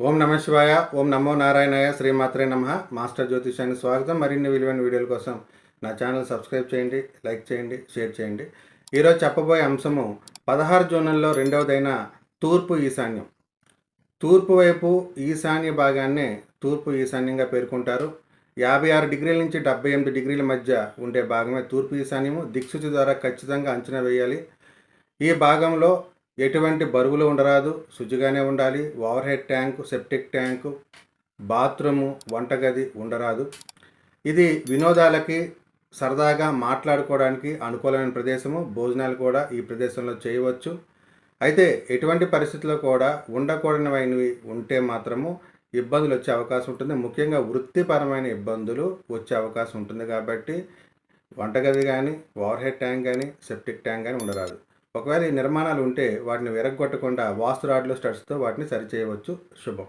ఓం నమ శివాయ ఓం నమో నారాయణాయ శ్రీమాత్రే నమ. మాస్టర్ జ్యోతిషానికి స్వాగతం. మరిన్ని విలువైన వీడియోల కోసం నా ఛానల్ సబ్స్క్రైబ్ చేయండి లైక్ చేయండి షేర్ చేయండి. ఈరోజు చెప్పబోయే అంశము పదహారు జోన్లలో రెండవదైన తూర్పు ఈశాన్యం. తూర్పు వైపు ఈశాన్య భాగాన్నే తూర్పు ఈశాన్యంగా పేర్కొంటారు. యాభై ఆరు డిగ్రీల నుంచి డెబ్బై ఎనిమిది డిగ్రీల మధ్య ఉండే భాగమే తూర్పు ఈశాన్యము. దిక్సూచి ద్వారా ఖచ్చితంగా అంచనా వేయాలి. ఈ భాగంలో ఎటువంటి బరువులు ఉండరాదు శుచిగానే ఉండాలి. Overhead tank septic tank bathroom వంటగది ఉండరాదు. ఇది వినోదాలకి సరదాగా మాట్లాడుకోవడానికి అనుకూలమైన ప్రదేశము. భోజనాలు కూడా ఈ ప్రదేశంలో చేయవచ్చు. అయితే ఎటువంటి పరిస్థితుల్లో కూడా ఉండకూడనివైనవి ఉంటే మాత్రము ఇబ్బందులు వచ్చే అవకాశం ఉంటుంది. ముఖ్యంగా వృత్తిపరమైన ఇబ్బందులు వచ్చే అవకాశం ఉంటుంది కాబట్టి వంటగది కానీ ఓవర్ హెడ్ ట్యాంక్ కానీ సెప్టిక్ ట్యాంక్ కానీ ఉండరాదు. ఒకవేళ ఈ నిర్మాణాలు ఉంటే వాటిని విరగొట్టకుండా వాస్తు రాడ్లు స్టడ్స్తో వాటిని సరిచేయవచ్చు. శుభం.